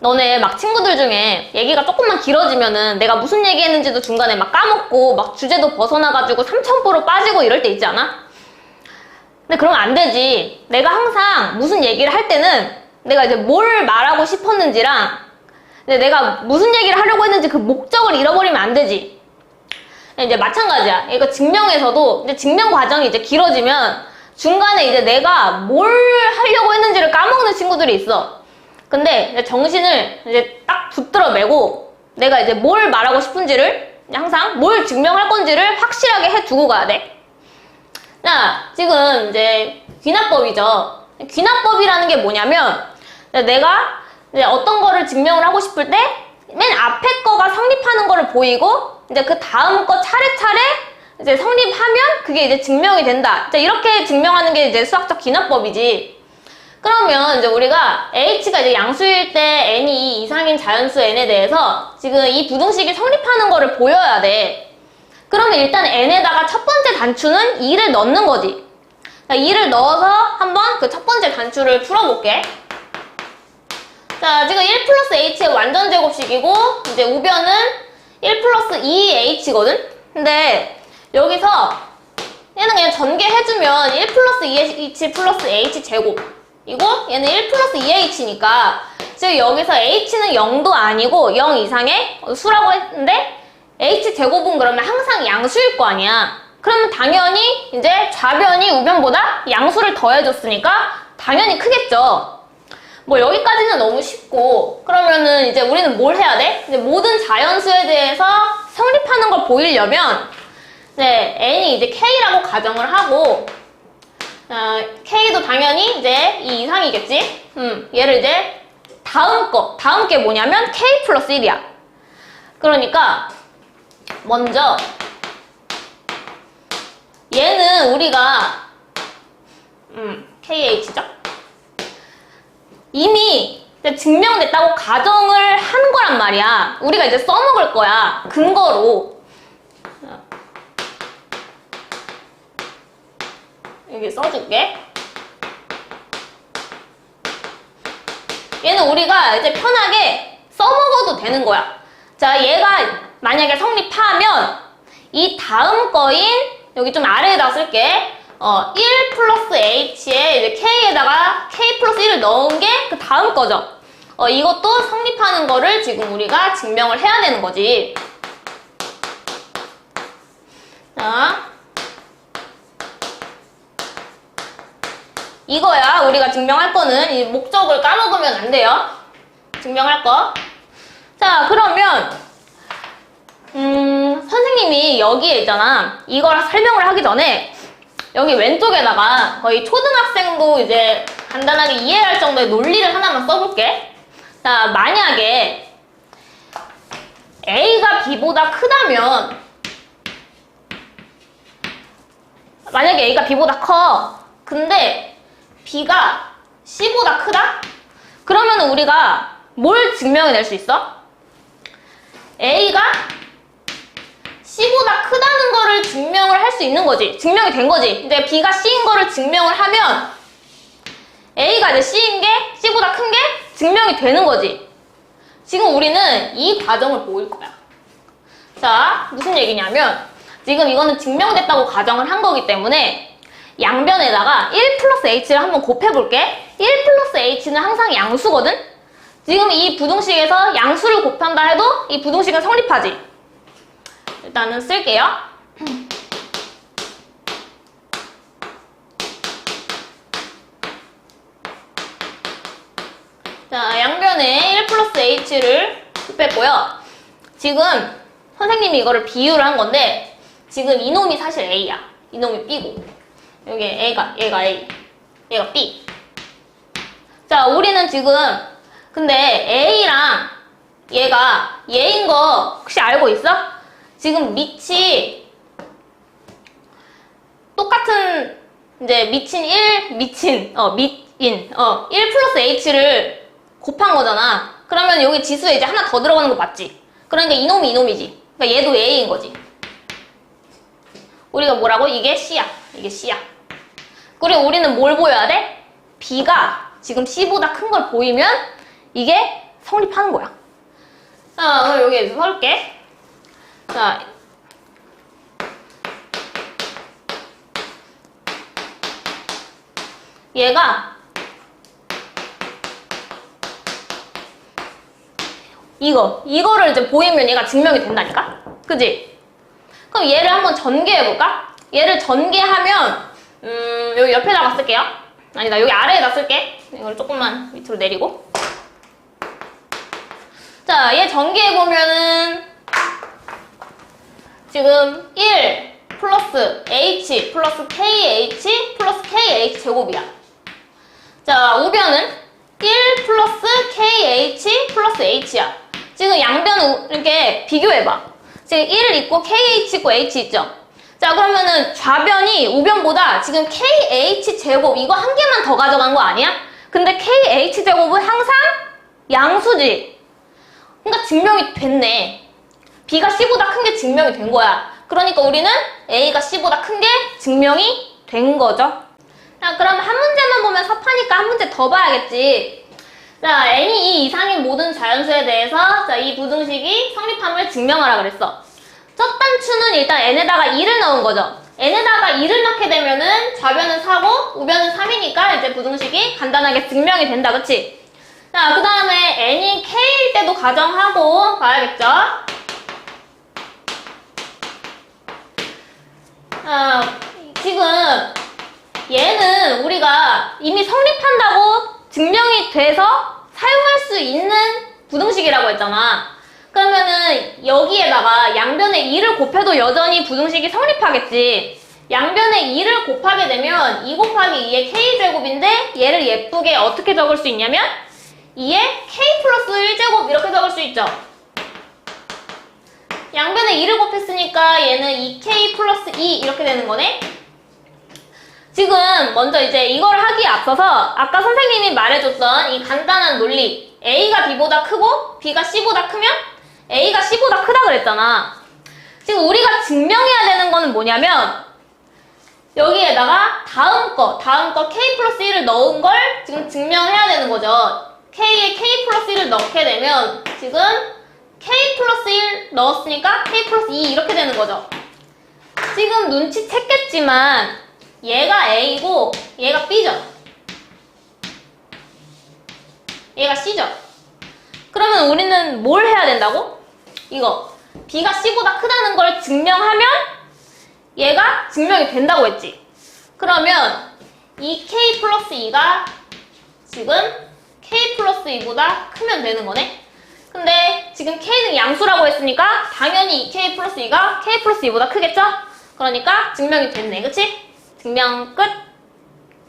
너네 막 친구들 중에 얘기가 조금만 길어지면은 내가 무슨 얘기 했는지도 중간에 막 까먹고 막 주제도 벗어나가지고 삼천포로 빠지고 이럴 때 있지 않아? 근데 그러면 안 되지. 내가 항상 무슨 얘기를 할 때는 내가 이제 뭘 말하고 싶었는지랑 근데 내가 무슨 얘기를 하려고 했는지 그 목적을 잃어버리면 안 되지. 이제 마찬가지야. 이거 증명에서도 이제 증명 과정이 이제 길어지면 중간에 이제 내가 뭘 하려고 했는지를 까먹는 친구들이 있어. 근데 정신을 이제 딱 붙들어 매고 내가 이제 뭘 말하고 싶은지를 항상 뭘 증명할 건지를 확실하게 해 두고 가야 돼. 자, 지금 이제 귀납법이죠. 귀납법이라는 게 뭐냐면 내가 어떤 거를 증명을 하고 싶을 때 맨 앞에 거가 성립하는 거를 보이고 이제 그 다음 거 차례차례 이제 성립하면 그게 이제 증명이 된다. 이제 이렇게 증명하는 게 이제 수학적 귀납법이지. 그러면 이제 우리가 h가 이제 양수일 때 n이 이상인 자연수 n에 대해서 지금 이 부등식이 성립하는 거를 보여야 돼. 그러면 일단 n에다가 첫 번째 단추는 2를 넣는 거지. 자, 2를 넣어서 한번 그 첫 번째 단추를 풀어볼게. 자, 지금 1 플러스 h의 완전 제곱식이고, 이제 우변은 1 플러스 2h거든? 근데 여기서 얘는 그냥 전개해주면 1 플러스 2h 플러스 h 제곱. 이고 얘는 1 플러스 2h니까 지금 여기서 h는 0도 아니고 0 이상의 수라고 했는데 h 제곱은 그러면 항상 양수일 거 아니야. 그러면 당연히 이제 좌변이 우변보다 양수를 더해줬으니까 당연히 크겠죠. 뭐 여기까지는 너무 쉽고 그러면은 이제 우리는 뭘 해야 돼? 이제 모든 자연수에 대해서 성립하는 걸 보이려면 이제 n이 이제 k라고 가정을 하고 어, k도 당연히 이제 이 이상이겠지? 음, 얘를 이제 다음 거, 다음 게 뭐냐면 k 플러스 1이야. 그러니까 먼저 얘는 우리가 음, KH죠? 이미 증명됐다고 가정을 한 거란 말이야. 우리가 이제 써먹을 거야. 근거로. 여기 써줄게. 얘는 우리가 이제 편하게 써먹어도 되는 거야. 자, 얘가 만약에 성립하면 이 다음 거인 여기 좀 아래에다 쓸게. 어, 1 플러스 h에 이제 k에다가 k 플러스 1을 넣은 게 그 다음 거죠. 어, 이것도 성립하는 거를 지금 우리가 증명을 해야 되는 거지. 자. 이거야. 우리가 증명할 거는 이 목적을 까먹으면 안 돼요. 증명할 거. 자, 그러면 음, 선생님이 여기에 있잖아. 이걸 설명을 하기 전에 여기 왼쪽에다가 거의 초등학생도 이제 간단하게 이해할 정도의 논리를 하나만 써볼게. 자, 만약에 A가 B보다 크다면 만약에 A가 B보다 커. 근데 B가 C보다 크다? 그러면 우리가 뭘 증명해낼 수 있어? A가 C보다 크다는 거를 증명을 할 수 있는 거지. 증명이 된 거지. 이제 B가 C인 거를 증명을 하면 A가 이제 C인 게 C보다 큰 게 증명이 되는 거지. 지금 우리는 이 과정을 보일 거야. 자, 무슨 얘기냐면 지금 이거는 증명됐다고 가정을 한 거기 때문에 양변에다가 1 플러스 h를 한번 곱해볼게. 1 플러스 h는 항상 양수거든? 지금 이 부등식에서 양수를 곱한다 해도 이 부등식은 성립하지. 일단은 쓸게요. 자, 양변에 1 플러스 h를 곱했고요. 지금 선생님이 이거를 비유를 한 건데 지금 이놈이 사실 a야. 이놈이 b고 여기 a가 얘가 a, 얘가 b. 자, 우리는 지금 근데 a랑 얘가 얘인 거 혹시 알고 있어? 지금 밑이 똑같은 이제 미친 1, 미친 어 밑인 어1 플러스 h를 곱한 거잖아. 그러면 여기 지수에 이제 하나 더 들어가는 거 맞지? 그러니까 이놈이 이놈이지. 그러니까 얘도 a인 거지. 우리가 뭐라고? 이게 c야. 이게 c야. 그리고 우리는 뭘 보여야 돼? b가 지금 c보다 큰 걸 보이면 이게 성립하는 거야. 자, 그럼 여기 설게. 자, 얘가 이거, 이거를 이제 보이면 얘가 증명이 된다니까? 그지? 그럼 얘를 한번 전개해볼까? 얘를 전개하면, 음, 여기 옆에다가 쓸게요. 아니다, 여기 아래에다 쓸게. 이걸 조금만 밑으로 내리고. 자, 얘 전개해보면은, 지금 1 플러스 h 플러스 kh 플러스 kh 제곱이야. 자, 우변은 1 플러스 kh 플러스 h야. 지금 양변 이렇게 비교해봐. 지금 1 있고 kh 있고 h 있죠? 자, 그러면은 좌변이 우변보다 지금 kh 제곱 이거 한 개만 더 가져간 거 아니야? 근데 kh 제곱은 항상 양수지. 그러니까 증명이 됐네. b가 c보다 큰 게 증명이 된 거야. 그러니까 우리는 a가 c보다 큰 게 증명이 된 거죠. 자, 그럼 한 문제만 보면 섭하니까 한 문제 더 봐야겠지. 자, n이 2 이상인 모든 자연수에 대해서 자, 이 부등식이 성립함을 증명하라 그랬어. 첫 단추는 일단 n에다가 2를 넣은 거죠. n에다가 2를 넣게 되면은 좌변은 4고 우변은 3이니까 이제 부등식이 간단하게 증명이 된다. 그치? 자, 그 다음에 n이 k일 때도 가정하고 봐야겠죠? 아, 지금 얘는 우리가 이미 성립한다고 증명이 돼서 사용할 수 있는 부등식이라고 했잖아. 그러면은 여기에다가 양변에 2를 곱해도 여전히 부등식이 성립하겠지. 양변에 2를 곱하게 되면 2 곱하기 2의 k제곱인데 얘를 예쁘게 어떻게 적을 수 있냐면 2의 k 플러스 1제곱 이렇게 적을 수 있죠. 양변에 2를 곱했으니까 얘는 2k 플러스 2 이렇게 되는 거네. 지금 먼저 이제 이걸 하기에 앞서서 아까 선생님이 말해줬던 이 간단한 논리 A가 B보다 크고 B가 C보다 크면 A가 C보다 크다 그랬잖아. 지금 우리가 증명해야 되는 거는 뭐냐면 여기에다가 다음 거, 다음 거 K 플러스 1을 넣은 걸 지금 증명해야 되는 거죠. K에 K 플러스 1을 넣게 되면 지금 K 플러스 1 넣었으니까 K 플러스 2 이렇게 되는 거죠. 지금 눈치챘겠지만 얘가 A고 얘가 B죠. 얘가 C죠. 그러면 우리는 뭘 해야 된다고? 이거 B가 C보다 크다는 걸 증명하면 얘가 증명이 된다고 했지. 그러면 이 K 플러스 2가 지금 K 플러스 2보다 크면 되는 거네. 근데 지금 K는 양수라고 했으니까 당연히 이 K 플러스 2가 K 플러스 2보다 크겠죠? 그러니까 증명이 됐네. 그치? 증명 끝!